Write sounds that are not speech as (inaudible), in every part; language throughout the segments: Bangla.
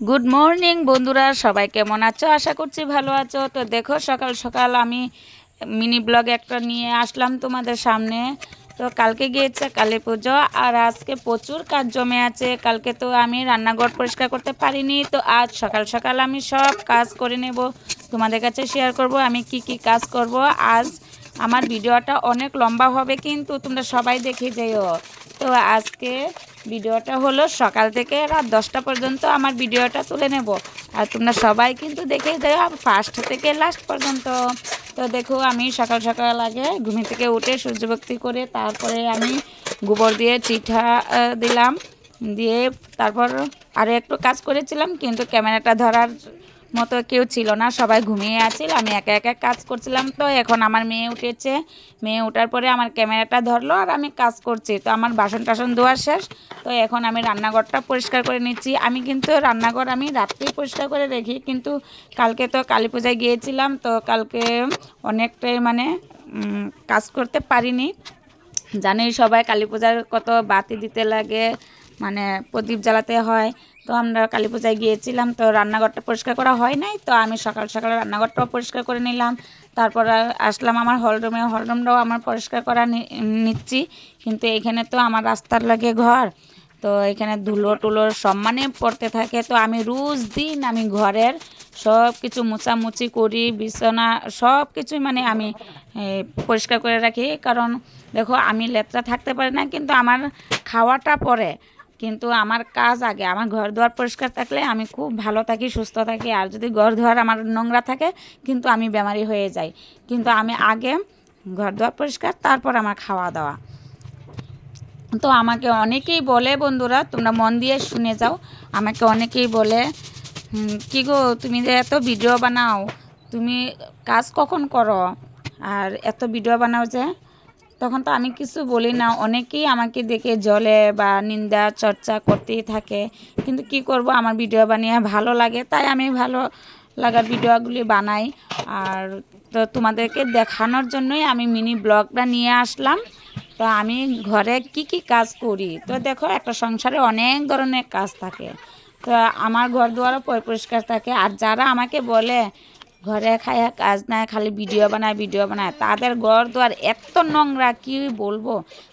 গুড মর্নিং বন্ধুরা, সবাই কেমন আছো? আশা করছি ভালো আছো। তো দেখো, সকাল সকাল আমি মিনি ব্লগ একটা নিয়ে আসলাম তোমাদের সামনে। তো কালকে গিয়েছে কালী পুজো, আর আজকে প্রচুর কাজ জমে আছে। কালকে তো আমি রান্নাঘর পরিষ্কার করতে পারিনি, তো আজ সকাল সকাল আমি সব কাজ করে নেব। তোমাদের কাছে শেয়ার করব আমি কি কি কাজ করব। আজ আমার ভিডিওটা অনেক লম্বা হবে, কিন্তু তোমরা সবাই দেখে যেও। তো আজকে ভিডিওটা হলো সকাল থেকে রাত দশটা পর্যন্ত আমার ভিডিওটা তুলে নেব। আর তোমরা সবাই কিন্তু দেখে যাও ফার্স্ট থেকে লাস্ট পর্যন্ত। তো দেখো, আমি সকাল সকাল আগে ঘুমি থেকে উঠে সূর্যভক্তি করে তারপরে আমি গোবর দিয়ে চিঠা দিলাম। দিয়ে তারপর আরও একটু কাজ করেছিলাম, কিন্তু ক্যামেরাটা ধরার মতো কেউ ছিল না, সবাই ঘুমিয়ে আছিল, আমি একা একা কাজ করছিলাম তো, এখন আমার মেয়ে উঠেছে। মেয়ে ওঠার পরে আমার ক্যামেরাটা ধরলো আর আমি কাজ করছি, তো আমার বাসন টাসন ধোয়া শেষ, তো এখন আমি রান্নাঘরটা পরিষ্কার করে নিচ্ছি। আমি কিন্তু রান্নাঘর আমি রাত্রেই পরিষ্কার করে রেখি, কিন্তু কালকে তো কালী পূজায় গিয়েছিলাম, তো কালকে অনেকটাই মানে কাজ করতে পারিনি। জানি সবাই কালী পূজার কত বাতি দিতে লাগে মানে প্রদীপ জ্বালাতে হয় তো আমরা কালী পূজায় গিয়েছিলাম, তো রান্নাঘরটা পরিষ্কার করা হয় নাই, তো আমি সকাল সকাল রান্নাঘরটাও পরিষ্কার করে নিলাম। তারপর আসলাম আমার হলরুমে হলরুমটাও আমার পরিষ্কার করা নিচ্ছি, কিন্তু এখানে তো আমার রাস্তার লাগে ঘর, তো এখানে ধুলো টুলো সম্মানে পড়তে থাকে, তো আমি রোজ দিন আমি ঘরের সব কিছু মোছামুছি করি, বিছানা সব কিছুই মানে আমি পরিষ্কার করে রাখি, কারণ দেখো আমি লেতরা থাকতে পারি না, কিন্তু আমার খাওয়াটা পরে। কিন্তু আমার কাজ আগে আমার ঘর দুয়ার পরিষ্কার থাকলে আমি খুব ভালো থাকি সুস্থ থাকি। আর যদি ঘর দুয়ার আমার নোংরা থাকে কিন্তু আমি বেমারি হয়ে যাই। কিন্তু আমি আগে ঘর দুয়ার পরিষ্কার তারপর আমার খাওয়া দাওয়া। তো আমাকে অনেকেই বলে বন্ধুরা তোমরা মন দিয়ে শুনে যাও। আমাকে অনেকেই বলে "হুম, কি গো তুমি যে এত ভিডিও বানাও তুমি কাজ কখন করো? আর এত ভিডিও বানাও যে তখন তো আমি কিছু বলি না। অনেকেই আমাকে দেখে জলে বা নিন্দা, চর্চা করতেই থাকে। কিন্তু কি করব? আমার ভিডিও বানিয়ে ভালো লাগে, তাই আমি ভালো লাগার ভিডিওগুলি বানাই। আর তো তোমাদেরকে দেখানোর জন্যই আমি মিনি ব্লগটা নিয়ে আসলাম। তো আমি ঘরে কি কি কাজ করি? তো দেখো, একটা সংসারে অনেক ধরনের কাজ থাকে। তো আমার ঘর দুয়ারও পরিষ্কার থাকে। আর যারা আমাকে বলে ঘরে খায়া, কাজ নাই, খালি ভিডিও বানায় ভিডিও বানায়। তাদের ঘর দুয়ার এত নোংরা, কি বলব?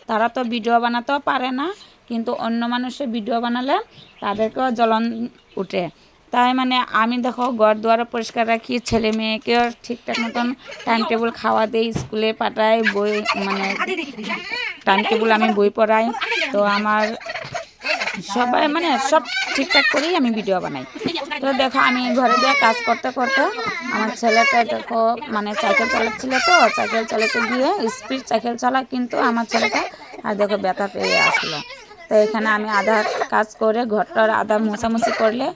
তারা তো ভিডিও বানাতেও পারে না, কিন্তু অন্য মানুষের ভিডিও বানালে তাদেরকেও জ্বলন উঠে। তাই মানে আমি দেখো ঘর দুয়ারও পরিষ্কার রাখি, ছেলে মেয়েকেও ঠিকঠাক মতন টাইম টেবিল খাওয়া দিই, স্কুলে পাঠাই, বই মানে টাইম টেবিল আমি বই পড়াই। তো আমার সবাই মানে সব ঠিকঠাক করেই আমি ভিডিও বানাই। তো দেখো, আমি ঘরে দিয়ে কাজ করতে করতে আমার ছেলেটা দেখো মানে সাইকেল চালাচ্ছিল তো সাইকেল চালাতে গিয়ে স্পিড সাইকেল চালা কিন্তু আমার ছেলেটা, আর দেখো ব্যথা পেয়ে আসলো। তো এখানে আমি আধা কাজ করে ঘরটার আধা মোছামুছি করলে,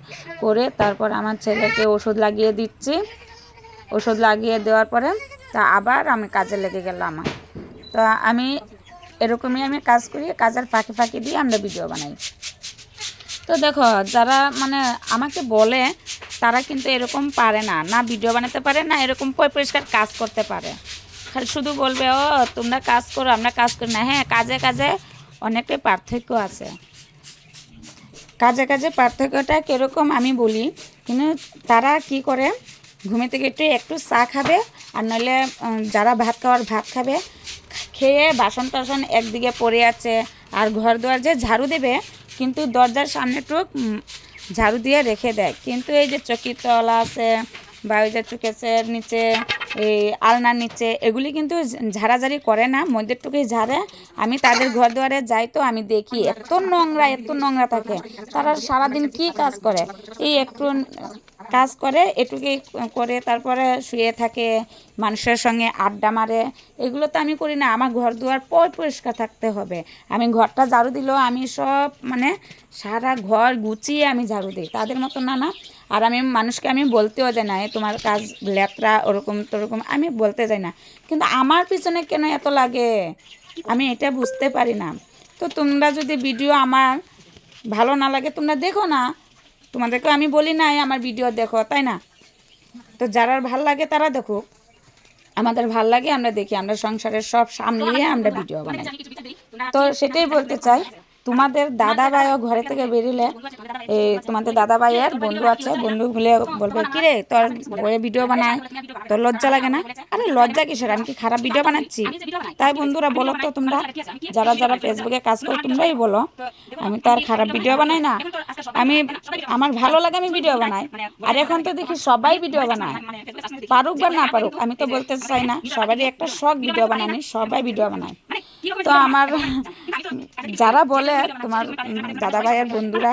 করে তারপর আমার ছেলেকে ওষুধ লাগিয়ে দিচ্ছি। ওষুধ লাগিয়ে দেওয়ার পরে তা আবার আমি কাজে লেগে গেলাম আমার। তো আমি এরকমই আমি কাজ করি, কাজের ফাঁকি ফাঁকি দিয়ে আমরা ভিডিও বানাই। তো দেখো, যারা মানে আমাকে বলে, তারা কিন্তু এরকম পারে না। না ভিডিও বানাতে পারে, না এরকম পরিষ্কার কাজ করতে পারে। খালি শুধু বলবে, ও, তোমরা কাজ করো, আমরা কাজ করি না। হ্যাঁ কাজে কাজে অনেকটাই পার্থক্য আছে। কাজে কাজে পার্থক্যটা কীরকম আমি বলি, কিন্তু তারা কি করে, ঘুমে থেকে একটু একটু চা খাবে, আর নইলে যারা ভাত খাওয়ার ভাত খাবে, খেয়ে বাসন টাসন একদিকে পড়ে আছে, আর ঘর দুয়ার যে ঝাড়ু দেবে কিন্তু দরজার সামনে টুক ঝাড়ু দিয়ে রেখে দেয়। কিন্তু এই যে চকির তলা আছে বা ওই যে চুকেসের নিচে, এই আলনার নিচে, এগুলি কিন্তু ঝাড়াঝাড়ি করে না। মধ্যের টুকুই ঝাড়ে। আমি তাদের ঘর দুয়ারে যাই তো আমি দেখি এত নোংরা এত নোংরা থাকে। তারা সারাদিন কি কাজ করে? এই একটু কাজ করে এটুকুই করে তারপরে শুয়ে থাকে মানুষের সঙ্গে আড্ডা মারে। এগুলো তো আমি করি না আমার ঘর দুয়ার পর পরিষ্কার থাকতে হবে। আমি ঘরটা ঝাড়ু দিলেও আমি সব মানে সারা ঘর গুছিয়ে আমি ঝাড়ু দিই তাদের মতো না না। আর আমি মানুষকে আমি বলতেও যাই না "এ, তোমার কাজ লেতরা ওরকম তোরকম আমি বলতে যাই না। কিন্তু আমার পিছনে কেন এত লাগে? আমি এটা বুঝতে পারি না। তো তোমরা যদি ভিডিও আমার ভালো না লাগে তোমরা দেখো না। তোমাদেরকে আমি বলি নাই আমার ভিডিও দেখো তাই না? তো যারা ভালো লাগে তারা দেখো আমাদের ভালো লাগে আমরা দেখি আমরা সংসারের সব সামলিয়ে আমরা ভিডিও বানাই। তো সেটাই বলতে চাই। তোমাদের দাদা ভাইও ঘরে থেকে বেরিলে এই তোমাদের দাদা ভাইয়ের বন্ধু আছে, বন্ধু বলে বলবে, কিরে, তোর বইয়ে ভিডিও বানায়, তোর লজ্জা লাগে না? আরে, লজ্জা কিসের? আমি কি খারাপ ভিডিও বানাচ্ছি? তাই বন্ধুরা, বলো তো তোমরা, যারা যারা ফেসবুকে কাজ করো, তোমরাই বলো, আমি তো আর খারাপ ভিডিও বানাই না। আমি, আমার ভালো লাগে আমি ভিডিও বানাই, আর এখন তো দেখি সবাই ভিডিও বানায়। পারুক বা না পারুক, আমি তো বলতে চাই না, সবারই একটা শখ ভিডিও বানানি, সবাই ভিডিও বানায়। তো আমার যারা বলে তোমার দাদা ভাইয়ের বন্ধুরা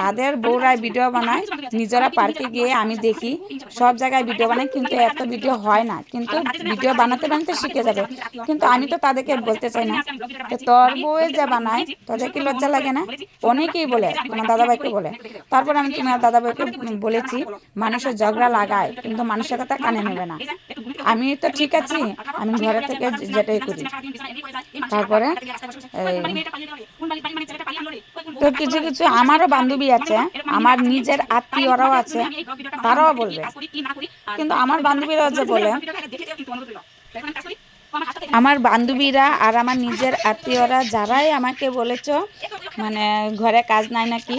তাদের বউরা ভিডিও বানায় নিজেরা পার্কে গিয়ে আমি দেখি সব জায়গায় ভিডিও বানায় কিন্তু এত ভিডিও হয় না কিন্তু ভিডিও বানাতে বানাতে শিখে যাবে। কিন্তু আমি তো তাদেরকে বলতে চাই না তো তোর বউয়ে যে বানায় তোদের কি লজ্জা লাগে না? অনেকেই বলে তোমার দাদাভাইকে বলে। তারপর আমি তোমার দাদাভাইকে বলেছি মানুষের ঝগড়া লাগায় কিন্তু মানুষের কথা কানে নেবে না আমি তো ঠিক আছি আমি ঘরে থেকে যেটাই করি তারপরে তো কিছু কিছু আমারও বান্ধবী আছে, আমার নিজের আত্মীয়রাও আছে, তারাও বলবে। কিন্তু আমার বান্ধবীরাও যে বলে, আমার বান্ধবীরা আর আমার নিজের আত্মীয়রা যারাই আমাকে বলেছ মানে ঘরে কাজ নাই নাকি,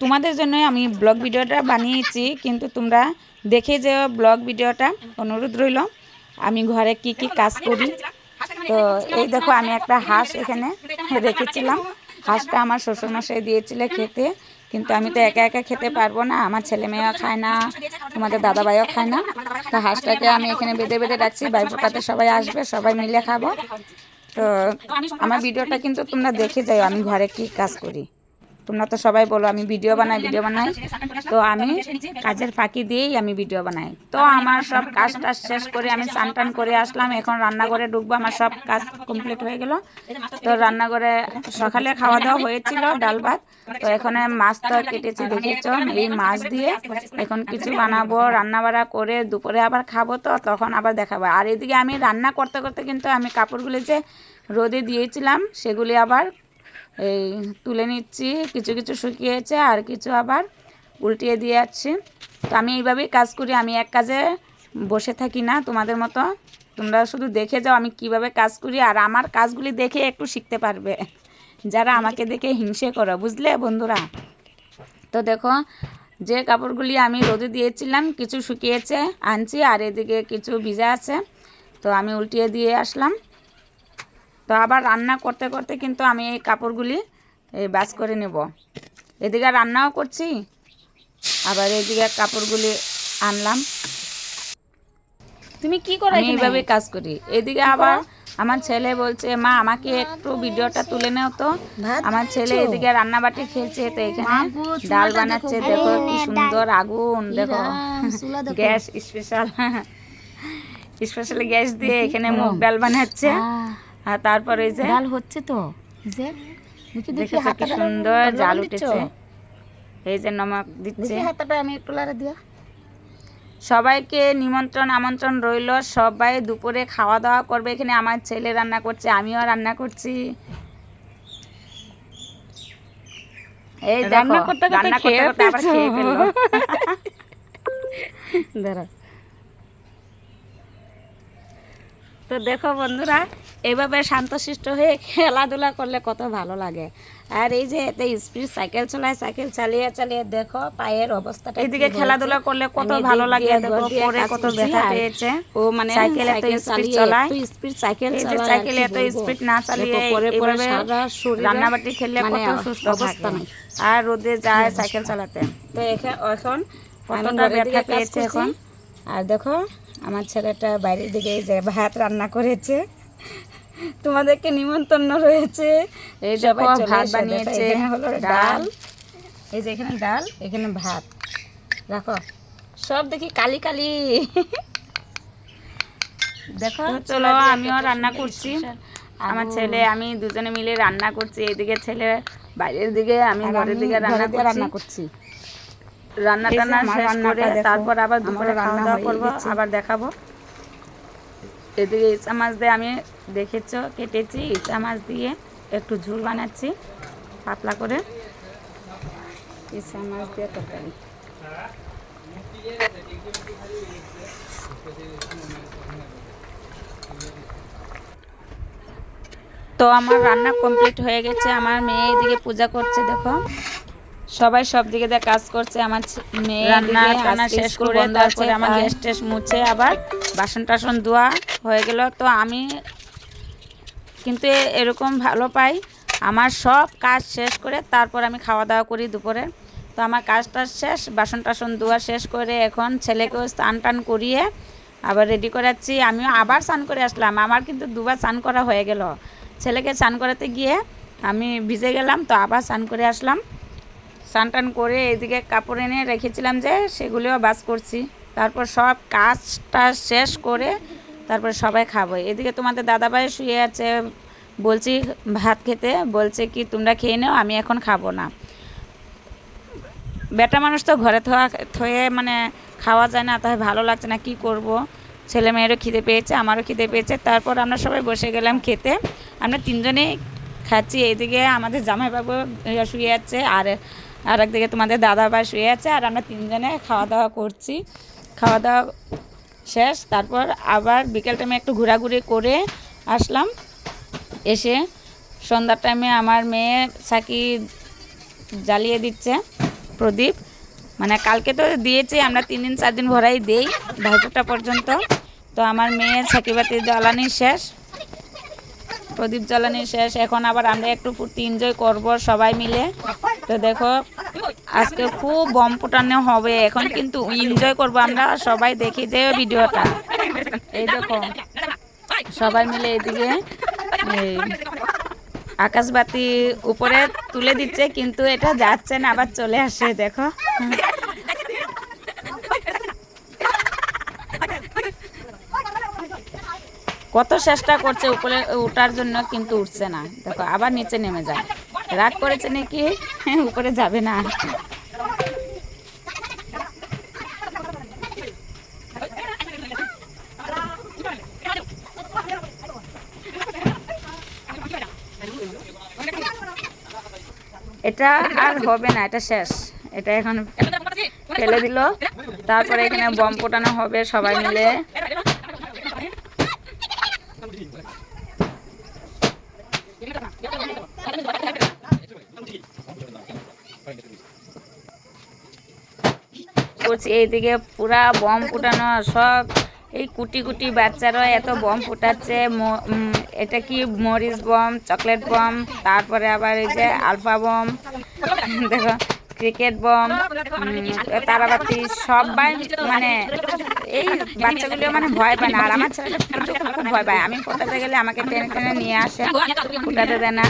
তোমাদের জন্যই আমি ব্লগ ভিডিওটা বানিয়েছি, কিন্তু তোমরা দেখে যে ব্লগ ভিডিওটা। অনুরোধ রইল, আমি ঘরে কি কি কাজ করি তো এই দেখো, আমি একটা হাঁস এখানে রেখেছিলাম। হাঁসটা আমার শ্বশুরমশাই দিয়েছিল খেতে, কিন্তু আমি তো একা একা খেতে পারব না। আমার ছেলে মেয়েও খায় না, তোমাদের দাদা ভাইও খায় না। তো হাঁসটাকে আমি এখানে বেঁধে বেঁধে রাখছি ভাই ফোটাতে সবাই আসবে, সবাই মিলে খাব। তো আমার ভিডিওটা কিন্তু তোমরা দেখে যাও, আমি ঘরে কি কাজ করি। তোমরা তো সবাই বলো আমি ভিডিও বানাই ভিডিও বানাই। তো আমি কাজের ফাঁকি দিয়েই আমি ভিডিও বানাই। তো আমার সব কাজ টাজ শেষ করে আমি স্নান টান করে আসলাম এখন রান্নাঘরে ঢুকবো আমার সব কাজ কমপ্লিট হয়ে গেল। তো রান্নাঘরে সকালে খাওয়া দাওয়া হয়েছিল ডাল ভাত। তো এখানে মাছ তো কেটেছি দেখেছ এই মাছ দিয়ে এখন কিছু বানাবো রান্না বাড়া করে দুপুরে আবার খাব তো তখন আবার দেখাবো। আর এদিকে আমি রান্না করতে করতে কিন্তু আমি কাপড়গুলি যে রোদে দিয়েছিলাম সেগুলি আবার এই তুলে নিচ্ছি, কিছু কিছু শুকিয়েছে আর কিছু আবার উল্টিয়ে দিয়ে যাচ্ছি। তো আমি এইভাবেই কাজ করি, আমি এক কাজে বসে থাকি না, তোমাদের মতো। তোমরা শুধু দেখে যাও আমি কীভাবে কাজ করি, আর আমার কাজগুলি দেখে একটু শিখতে পারবে। যারা আমাকে দেখে হিংসে করো, বুঝলে বন্ধুরা? তো দেখো, যে কাপড়গুলি আমি রোদে দিয়েছিলাম, কিছু শুকিয়েছে, আনছি, আর এদিকে কিছু ভিজা আছে। তো আমি উল্টিয়ে দিয়ে আসলাম। তো আবার রান্না করতে করতে কিন্তু আমি এই কাপড়গুলি এই বাস করে নেব। এদিকে রান্নাও করছি আবার এদিকে কাপড়গুলি আনলাম। তুমি কি করো আমি এইভাবে কাজ করি। এদিকে আবার আমার ছেলে বলছে মা আমাকে একটু ভিডিওটা তুলে নাও তো। আমার ছেলে এদিকে রান্না বাটি খেলছে তো এখানে ডাল বানাচ্ছে। দেখো, কি সুন্দর আগুন দেখো। Gas special. (laughs) স্পেশাল গ্যাস দিয়ে এখানে মুগ ডাল বানাচ্ছে। আর তারপরে এই যে ডাল হচ্ছে তো যে দেখি দেখি কি সুন্দর জাল উঠেছে। এই যে নমক দিচ্ছে। হাতটা আমি একটু দিয়া। সবাইকে নিমন্ত্রণ আমন্ত্রণ রইল। সবাই দুপুরে খাওয়া দাওয়া করবে। এখানে আমার ছেলে রান্না করছে আমিও রান্না করছি। এই দেখো রান্না করতে রান্না করতে করতে আবার খেয়ে ফেলল। (laughs) দাঁড়া তো দেখো বন্ধুরা এইভাবে শান্তশিষ্ট হয়ে খেলাধুলা করলে কত ভালো লাগে। আর এই যে এতে স্পিড সাইকেল চালায় সাইকেল চালিয়ে চালিয়ে দেখো পায়ের অবস্থাটা এইদিকে খেলাধুলা করলে কত ভালো লাগে দেখো পরে কত ব্যথা পেয়েছে। ও মানে সাইকেল এত স্পিড চালায় স্পিড সাইকেল চালায় সাইকেলে এত স্পিড না চালিয়ে পরে পরে এইভাবে সারা শরীরে রান্নাবাটি খেললে মানে কত সুস্থ অবস্থা। আর রোদে যায় সাইকেল চালাতে। তো এখা- এখন কতটা ব্যথা পেয়েছে এখন? আর দেখো আমার ছেলেটা বাইরের দিকে যে ভাত রান্না করেছে। তোমাদেরকে নিমন্ত্রণ রয়েছে। এই দেখো ভাত বানিয়েছে। হলো ডাল। এই যে এখানে ডাল এখানে ভাত। দেখো সব দেখি কালি কালি। দেখো চলো আমিও রান্না করছি। আমার ছেলে আমি দুজনে মিলে রান্না করছি। এদিকে ছেলে বাইরের দিকে আমি ঘরের দিকে রান্না করে রান্না করছি। রান্না টান্না শেষ করে তারপর আবার দুপুরে রান্না দাওয়া করব আবার দেখাবো। এদিকে ইচা মাছ দিয়ে আমি দেখেছ? কেটেছি ইচা মাছ দিয়ে একটু ঝুল বানাচ্ছি পাতলা করে। ইচা মাছ দিয়ে তরকারি। তো আমার রান্না কমপ্লিট হয়ে গেছে আমার মেয়ে এদিকে পূজা করছে দেখো। সবাই সব দিকে দিয়ে কাজ করছে আমার মেয়ে রান্না রান্না শেষ করে তারপরে আমার। গ্যাস টেস মুছে আবার বাসন টাসন ধোয়া হয়ে গেল। তো আমি কিন্তু এরকম ভালো পাই। আমার সব কাজ শেষ করে তারপর আমি খাওয়া দাওয়া করি দুপুরে। তো আমার কাজটা শেষ বাসন টাসন ধোয়া শেষ করে এখন ছেলেকেও স্নান টান করিয়ে আবার রেডি করাচ্ছি। আমিও আবার স্নান করে আসলাম। আমার কিন্তু দুবার স্নান করা হয়ে গেল। ছেলেকে স্নান করাতে গিয়ে আমি ভিজে গেলাম, তো আবার স্নান করে আসলাম। স্নান টান করে এদিকে কাপড় এনে রেখেছিলাম যে সেগুলিও বাস করছি। তারপর সব কাজটা শেষ করে তারপর সবাই খাব। এদিকে তোমাদের দাদাভাই শুয়ে আছে, বলছি ভাত খেতে, বলছে কি তোমরা খেয়ে নাও, আমি এখন খাব না। বেটা মানুষ তো ঘরে থোয়া, থয়ে মানে খাওয়া যায় না, তাই ভালো লাগছে না, কি করব? ছেলে মেয়েরও খিদে পেয়েছে, আমারও খিদে পেয়েছে, তারপর আমরা সবাই বসে গেলাম খেতে। আমরা তিনজনেই খাচ্ছি, এইদিকে আমাদের জামাইবাবু শুয়ে আছে, আর আর একদিকে তোমাদের দাদা ভাই শুয়ে আছে, আর আমরা তিনজনে খাওয়া দাওয়া করছি। খাওয়া দাওয়া শেষ। তারপর আবার বিকেল টাইমে একটু ঘোরাঘুরি করে আসলাম। এসে সন্ধ্যার টাইমে আমার মেয়ে সাকি জ্বালিয়ে দিচ্ছে প্রদীপ। মানে কালকে তো দিয়েছি, আমরা তিন দিন, চার দিন ভরাই দেই ভাইপুরটা পর্যন্ত। তো আমার মেয়ে সাকিবাতি জ্বালানি শেষ। প্রদীপ জ্বালানি শেষ। এখন আবার আমরা একটু ফুর্তি এনজয় করব সবাই মিলে। তো দেখো, আজকে খুব বম ফুটানো হবে। এখন কিন্তু এনজয় করব আমরা। সবাই দেখি যে ভিডিওটা। এই দেখো, সবাই মিলে এদিকে আকাশবাতি উপরে তুলে দিচ্ছে, কিন্তু এটা যাচ্ছে না, আবার চলে আসে, দেখো। কত চেষ্টা করছে উপরে ওঠার জন্য, কিন্তু উঠছে না। দেখো, আবার নিচে নেমে যায়। রাগ করেছে নাকি? উপরে যাবে না। এটা আর হবে না, এটা শেষ। এটা এখন ফেলে দিল। তারপরে এখানে বম ফোটানো হবে সবাই মিলে। করছি। এইদিকে পুরা বম ফুটানো, সব এই কুটি কুটি বাচ্চারা এত বম ফুটাচ্ছে। এটা কি মরিচ বম, চকলেট বম, তারপরে আবার এই যে আলফা বম, দেখো, ক্রিকেট বম তারাবাতি, সবাই মানে এই বাচ্চাগুলো মানে ভয় পায় না। আর আমার ছেলেটা খুব ভয় পায়। আমি ফোটাতে গেলে আমাকে টেনে টেনে নিয়ে আসে, ফোটাতে দেয় না।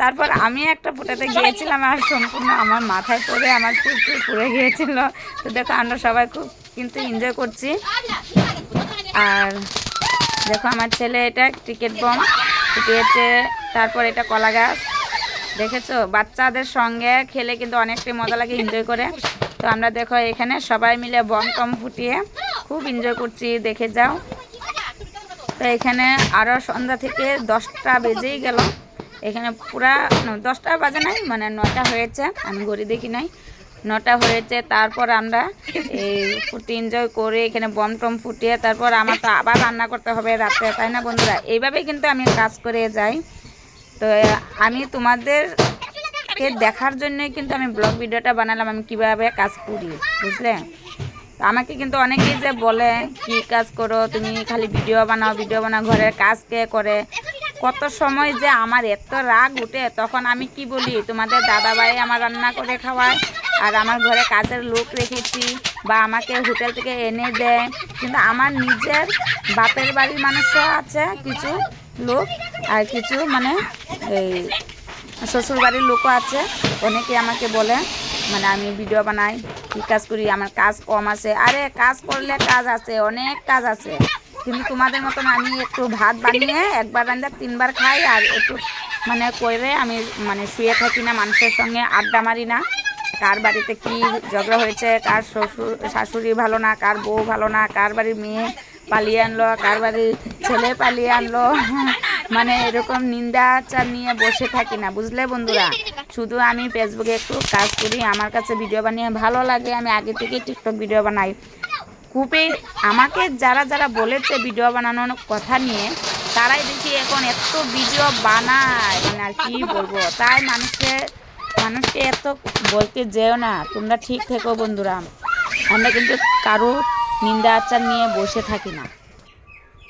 তারপর আমি একটা ফোটাতে গিয়েছিলাম আর সম্পূর্ণ আমার মাথায় পড়ে আমার চুল চুল পড়ে গিয়েছিল। তো দেখো, আমরা সবাই খুব কিন্তু এনজয় করছি। আর দেখো, আমার ছেলে এটা ক্রিকেট বম ফুটিয়েছে, তারপর এটা কলা গাছ। দেখেছ? বাচ্চাদের সঙ্গে খেলে কিন্তু অনেকটাই মজা লাগে এনজয় করে। তো আমরা দেখো, এখানে সবাই মিলে বম টম ফুটিয়ে খুব এনজয় করছি, দেখে যাও। তো এখানে আরও সন্ধ্যা থেকে দশটা বেজেই গেল। এখানে পুরা দশটা বাজে নাই মানে নটা হয়েছে, আমি ঘড়ি দেখি নাই। নটা হয়েছে, তারপর আমরা এই ফুটি এনজয় করে এখানে বম টম ফুটিয়ে তারপর আমার তো আবার রান্না করতে হবে রাত্রে, তাই না বন্ধুরা? এইভাবেই কিন্তু আমি কাজ করে যাই। তো আমি তোমাদেরকে দেখার জন্যই কিন্তু আমি ব্লগ ভিডিওটা বানালাম, আমি কীভাবে কাজ করি, বুঝলে? আমাকে কিন্তু অনেকেই যে বলে, কি কাজ করো? তুমি খালি ভিডিও বানাও ভিডিও বানাও, ঘরের কাজ কে করে? কত সময় যে আমার এত রাগ উঠে, তখন আমি কি বলি? তোমাদের দাদাভাই আমার রান্না করে খাওয়ায়, আর আমার ঘরে কাজের লোক রেখেছি, বা আমাকে হোটেল থেকে এনে দেয়। কিন্তু আমার নিজের বাপের বাড়ির মানুষও আছে, কিছু লোক, আর কিছু মানে এই শ্বশুর বাড়ির লোকও আছে। অনেকে আমাকে বলে মানে আমি ভিডিও বানাই কী কাজ করি, আমার কাজ কম আছে। আরে, কাজ করলে কাজ আছে, অনেক কাজ আছে। কিন্তু তোমাদের মতন আমি একটু ভাত বানিয়ে একবার রান্না তিনবার খাই আর একটু মানে করে আমি মানে শুয়ে থাকি না, মানুষের সঙ্গে আড্ডা মারি না। কার বাড়িতে কি ঝগড়া হয়েছে, কার শ্বশুর, শাশুড়ি ভালো না, কার বউ ভালো না, কার বাড়ির মেয়ে পালিয়ে আনলো, কার বাড়ির ছেলে পালিয়ে আনলো মানে এরকম নিন্দা চার নিয়ে বসে থাকি না, বুঝলে বন্ধুরা? শুধু আমি ফেসবুকে একটু কাজ করি, আমার কাছে ভিডিও বানিয়ে ভালো লাগে, আমি আগে থেকে টিকটক ভিডিও বানাই। খুবই আমাকে যারা যারা বলেছে ভিডিও বানানোর কথা নিয়ে, তারাই দেখি এখন এত ভিডিও বানায়। মানে আর কি বলব? তাই মানুষকে মানুষকে এত বলতে যেও না। তোমরা ঠিক থেকো বন্ধুরা। আমরা কিন্তু কারও নিন্দা আচার নিয়ে বসে থাকি না।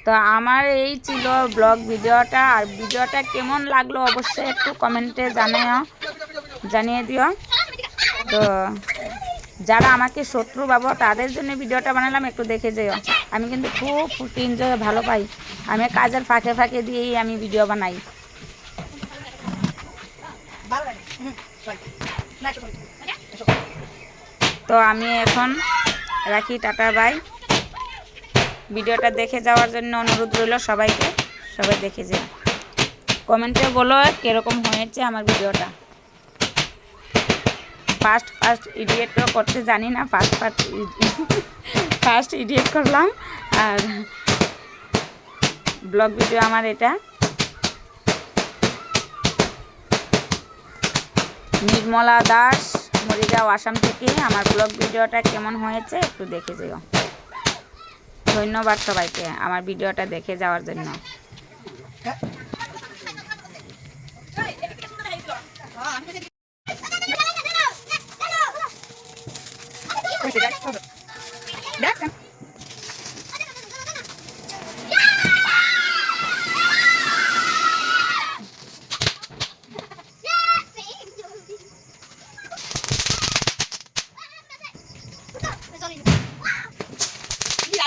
তো আমার এই ছিল ব্লগ ভিডিওটা। আর ভিডিওটা কেমন লাগল অবশ্যই একটু কমেন্টে জানিও, জানিয়ে দিও। তো যারা আমাকে শত্রু ভাবো তাদের জন্য ভিডিওটা বানালাম, একটু দেখে যেও। আমি কিন্তু খুব ফুর্তি এনজয় ভালো পাই। আমি কাজের ফাঁকে ফাঁকে দিয়েই আমি ভিডিও বানাই। তো আমি এখন রাখি, টাটা বাই ভিডিওটা দেখে যাওয়ার জন্য অনুরোধ রইল সবাইকে। সবাই দেখে যে কমেন্টে বলো কীরকম হয়েছে আমার ভিডিওটা। ফার্স্ট ফার্স্ট ইডিয়েটও করতে জানি না ফার্স্ট ফার্স্ট ফার্স্ট ইডিয়েট (laughs) করলাম। আর ব্লগ ভিডিও আমার এটা। নির্মলা দাস, মরিগাঁও, আসাম থেকে। আমার ব্লগ ভিডিওটা কেমন হয়েছে একটু দেখে যেও। ধন্যবাদ সবাইকে আমার ভিডিওটা দেখে যাওয়ার জন্য।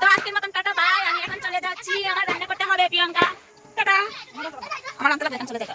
তো আজকের মতন টাটা বাই আমি এখন চলে যাচ্ছি আমার রান্না করতে হবে প্রিয়াঙ্কা। টাটা। চলে যাবে